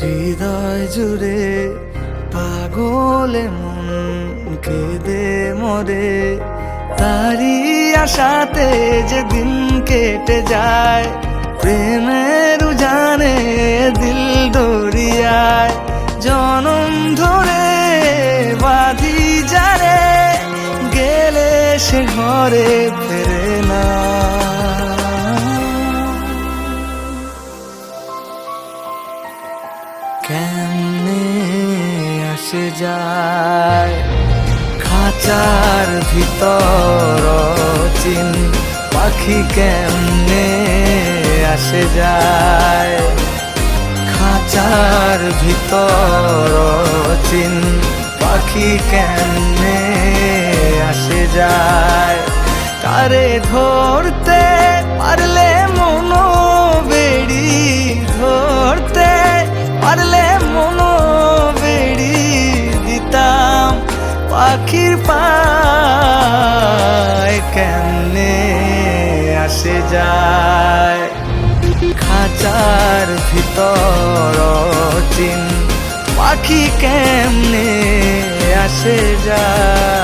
হৃদয় জুড়ে পাগলে মন কেঁদে মরে। তারি আশাতে যে দিন কেটে যায়, প্রেমের জানে দিল দরিয়ায়। জনম ধরে বাঁধি যারে, গেলে সে ঘরে ফেরে না। কেমনে আসে যায়? খাঁচার ভিতর চিন পাখি কেমনে আসে যায়? খাঁচার ভিতর চিন পাখি কেমনে আসে যায়? তারে ধরতে পারলে মনো পাখির পায় কেমনে আসে যায়? খাঁচার ভিতর চিন পাখি কেমনে আসে যায়?